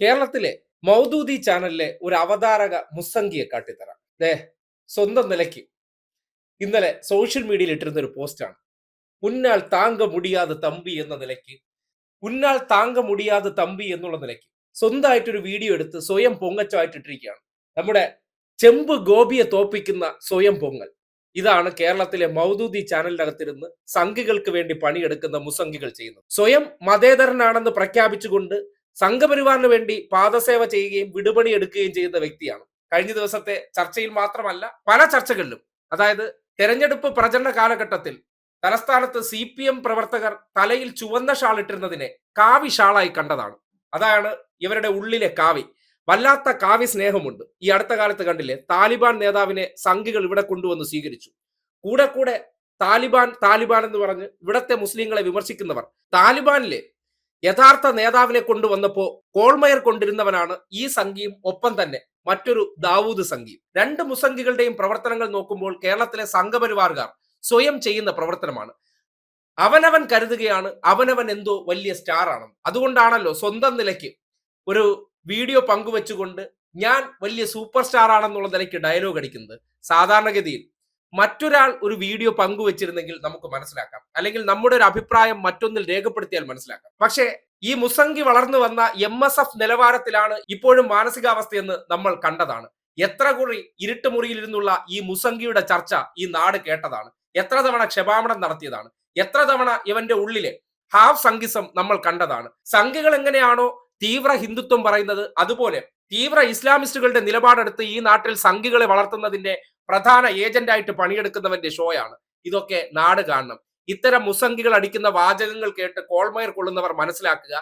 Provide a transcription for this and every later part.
കേരളത്തിലെ മൗദൂദി ചാനലിലെ ഒരു അവതാരക മുസംഗിയെ കാട്ടിത്തരാം. ദേ സ്വന്തം നിലയ്ക്ക്. ഇന്നലെ സോഷ്യൽ മീഡിയയിൽ ഇട്ടിരുന്ന ഒരു പോസ്റ്റാണ് ഉന്നാൽ താങ്ക മുടിയാതെ തമ്പി എന്ന നിലയ്ക്ക്. ഉന്നാൽ താങ്ക മുടിയാതെ തമ്പി എന്നുള്ള നിലയ്ക്ക്. സ്വന്തമായിട്ടൊരു വീഡിയോ എടുത്ത് സ്വയം പൊങ്ങച്ചമായിട്ട് ഇട്ടിരിക്കുകയാണ് നമ്മുടെ ചെമ്പ് ഗോപിയെ തോപ്പിക്കുന്ന സ്വയം പൊങ്ങൽ. ഇതാണ് കേരളത്തിലെ മൗദൂദി ചാനലിനകത്തിരുന്ന് സംഘികൾക്ക് വേണ്ടി പണിയെടുക്കുന്ന മുസംഗികൾ ചെയ്യുന്നത്. സ്വയം മതേതരനാണെന്ന് പ്രഖ്യാപിച്ചുകൊണ്ട് സംഘപരിവാറിന് വേണ്ടി പാദസേവ ചെയ്യുകയും വിടുപണി എടുക്കുകയും ചെയ്യുന്ന വ്യക്തിയാണ്. കഴിഞ്ഞ ദിവസത്തെ ചർച്ചയിൽ മാത്രമല്ല പല ചർച്ചകളിലും. അതായത് തെരഞ്ഞെടുപ്പ് പ്രചരണ കാലഘട്ടത്തിൽ തലസ്ഥാനത്ത് സി പി എം പ്രവർത്തകർ തലയിൽ ചുവന്ന ഷാൾ ഇട്ടിരുന്നതിനെ കാവി ഷാളായി കണ്ടതാണ്. അതാണ് ഇവരുടെ ഉള്ളിലെ കാവി. വല്ലാത്ത കാവി സ്നേഹമുണ്ട്. ഈ അടുത്ത കാലത്ത് കണ്ടില്ലേ താലിബാൻ നേതാവിനെ സംഘികൾ ഇവിടെ കൊണ്ടുവന്ന് സ്വീകരിച്ചു. കൂടെ കൂടെ താലിബാൻ താലിബാൻ എന്ന് പറഞ്ഞ് ഇവിടത്തെ മുസ്ലിങ്ങളെ വിമർശിക്കുന്നവർ താലിബാനിലെ യഥാർത്ഥ നേതാവിനെ കൊണ്ടുവന്നപ്പോ കോൾമയർ കൊണ്ടിരുന്നവനാണ് ഈ സംഘിയും ഒപ്പം തന്നെ മറ്റൊരു ദാവൂദ് സംഘിയും. രണ്ട് മുസംഘികളുടെയും പ്രവർത്തനങ്ങൾ നോക്കുമ്പോൾ കേരളത്തിലെ സംഘപരിവാറുകാർ സ്വയം ചെയ്യുന്ന പ്രവർത്തനമാണ്. അവനവൻ കരുതുകയാണ് അവനവൻ എന്തോ വലിയ സ്റ്റാർ ആണെന്ന്. അതുകൊണ്ടാണല്ലോ സ്വന്തം നിലയ്ക്ക് ഒരു വീഡിയോ പങ്കുവെച്ചുകൊണ്ട് ഞാൻ വലിയ സൂപ്പർ സ്റ്റാർ ആണെന്നുള്ള നിലയ്ക്ക് ഡയലോഗ് അടിക്കുന്നത്. സാധാരണഗതിയിൽ മറ്റൊരാൾ ഒരു വീഡിയോ പങ്കുവച്ചിരുന്നെങ്കിൽ നമുക്ക് മനസ്സിലാക്കാം. അല്ലെങ്കിൽ നമ്മുടെ ഒരു അഭിപ്രായം മറ്റൊന്നിൽ രേഖപ്പെടുത്തിയാൽ മനസ്സിലാക്കാം. പക്ഷേ ഈ മുസംഗി വളർന്നു വന്ന എം എസ് എഫ് നിലവാരത്തിലാണ് ഇപ്പോഴും മാനസികാവസ്ഥയെന്ന് നമ്മൾ കണ്ടതാണ്. എത്ര കുറി ഇരുട്ടുമുറിയിലിരുന്നുള്ള ഈ മുസംഗിയുടെ ചർച്ച ഈ നാട് കേട്ടതാണ്. എത്ര തവണ ക്ഷമാപണം നടത്തിയതാണ്. എത്ര തവണ ഇവന്റെ ഉള്ളിലെ ഹാഫ് സംഘിസം നമ്മൾ കണ്ടതാണ്. സംഘികൾ എങ്ങനെയാണോ തീവ്ര ഹിന്ദുത്വം പറയുന്നത് അതുപോലെ തീവ്ര ഇസ്ലാമിസ്റ്റുകളുടെ നിലപാടെടുത്ത് ഈ നാട്ടിൽ സംഘികളെ വളർത്തുന്നതിന്റെ പ്രധാന ഏജന്റായിട്ട് പണിയെടുക്കുന്നവന്റെ ഷോയാണ് ഇതൊക്കെ നാട് കാണണം. ഇത്തരം മുസംഗികൾ അടിക്കുന്ന വാചകങ്ങൾ കേട്ട് കോൾമയർ കൊള്ളുന്നവർ മനസ്സിലാക്കുക.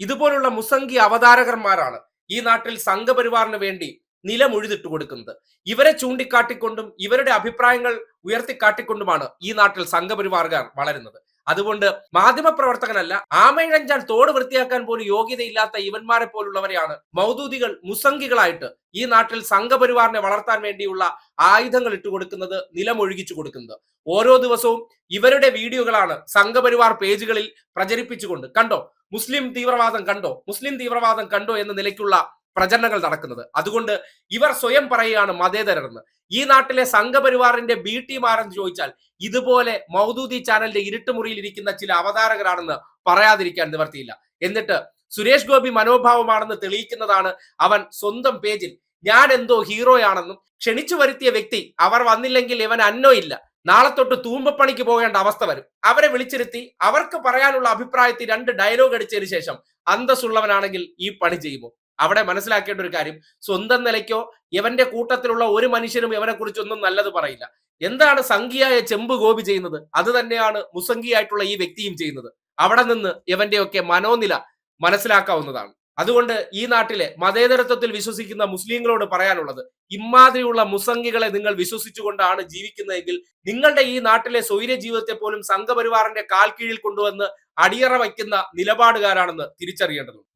ഇതുപോലുള്ള മുസംഗി അവതാരകന്മാരാണ് ഈ നാട്ടിൽ സംഘപരിവാറിന് വേണ്ടി നിലമൊഴുതിട്ട് കൊടുക്കുന്നത്. ഇവരെ ചൂണ്ടിക്കാട്ടിക്കൊണ്ടും ഇവരുടെ അഭിപ്രായങ്ങൾ ഉയർത്തിക്കാട്ടിക്കൊണ്ടുമാണ് ഈ നാട്ടിൽ സംഘപരിവാറുകാർ വളരുന്നത്. അതുകൊണ്ട് മാധ്യമപ്രവർത്തകനല്ല ആമയിഴഞ്ചാൻ തോട് വൃത്തിയാക്കാൻ പോലും യോഗ്യതയില്ലാത്ത ഇവന്മാരെ പോലുള്ളവരെയാണ് മൗദൂദികൾ മുസംഗികളായിട്ട് ഈ നാട്ടിൽ സംഘപരിവാറിനെ വളർത്താൻ വേണ്ടിയുള്ള ആയുധങ്ങൾ ഇട്ടുകൊടുക്കുന്നത് നിലമൊഴുകിച്ചു കൊടുക്കുന്നത്. ഓരോ ദിവസവും ഇവരുടെ വീഡിയോകളാണ് സംഘപരിവാർ പേജുകളിൽ പ്രചരിപ്പിച്ചുകൊണ്ട്. കണ്ടോ? മുസ്ലിം തീവ്രവാദം കണ്ടോ? മുസ്ലിം തീവ്രവാദം കണ്ടോ എന്ന നിലയ്ക്കുള്ള പ്രചരണങ്ങൾ നടക്കുന്നത്. അതുകൊണ്ട് ഇവർ സ്വയം പറയുകയാണ് മതേതരെന്ന്. ഈ നാട്ടിലെ സംഘപരിവാറിന്റെ ബി ടീമാരെന്ന് ചോദിച്ചാൽ ഇതുപോലെ മൗദൂദി ചാനലിന്റെ ഇരുട്ടുമുറിയിൽ ഇരിക്കുന്ന ചില അവതാരകരാണെന്ന് പറയാതിരിക്കാൻ നിവർത്തിയില്ല. എന്നിട്ട് സുരേഷ് ഗോപി മനോഭാവമാണെന്ന് തെളിയിക്കുന്നതാണ് അവൻ സ്വന്തം പേജിൽ. ഞാൻ എന്തോ ഹീറോയാണെന്നും ക്ഷണിച്ചു വരുത്തിയ വ്യക്തി അവർ വന്നില്ലെങ്കിൽ ഇവൻ അന്നോ ഇല്ല. നാളെ തൊട്ട് തൂമ്പപ്പണിക്ക് പോകേണ്ട അവസ്ഥ വരും. അവരെ വിളിച്ചിരുത്തി അവർക്ക് പറയാനുള്ള അഭിപ്രായത്തിൽ രണ്ട് ഡയലോഗ് അടിച്ചതിന് ശേഷം അന്തസ്സുള്ളവനാണെങ്കിൽ ഈ പണി ചെയ്യുമോ? അവിടെ മനസ്സിലാക്കേണ്ട ഒരു കാര്യം സ്വന്തം നിലയ്ക്കോ ഇവന്റെ കൂട്ടത്തിലുള്ള ഒരു മനുഷ്യനും ഇവനെ കുറിച്ചൊന്നും നല്ലത് പറയില്ല. എന്താണ് സംഖ്യയായ ചെമ്പ് ഗോപി ചെയ്യുന്നത്? അത് തന്നെയാണ് മുസംഗിയായിട്ടുള്ള ഈ വ്യക്തിയും ചെയ്യുന്നത്. അവിടെ നിന്ന് ഇവന്റെയൊക്കെ മനോനില മനസ്സിലാക്കാവുന്നതാണ്. അതുകൊണ്ട് ഈ നാട്ടിലെ മതേതരത്വത്തിൽ വിശ്വസിക്കുന്ന മുസ്ലിങ്ങളോട് പറയാനുള്ളത് ഇമാതിരിയുള്ള മുസംഗികളെ നിങ്ങൾ വിശ്വസിച്ചുകൊണ്ടാണ് ജീവിക്കുന്നതെങ്കിൽ നിങ്ങളുടെ ഈ നാട്ടിലെ സ്വൈര്യ ജീവിതത്തെ പോലും സംഘപരിവാറിന്റെ കാൽ കീഴിൽ കൊണ്ടുവന്ന് അടിയറ വയ്ക്കുന്ന നിലപാടുകാരാണെന്ന് തിരിച്ചറിയേണ്ടതുണ്ട്.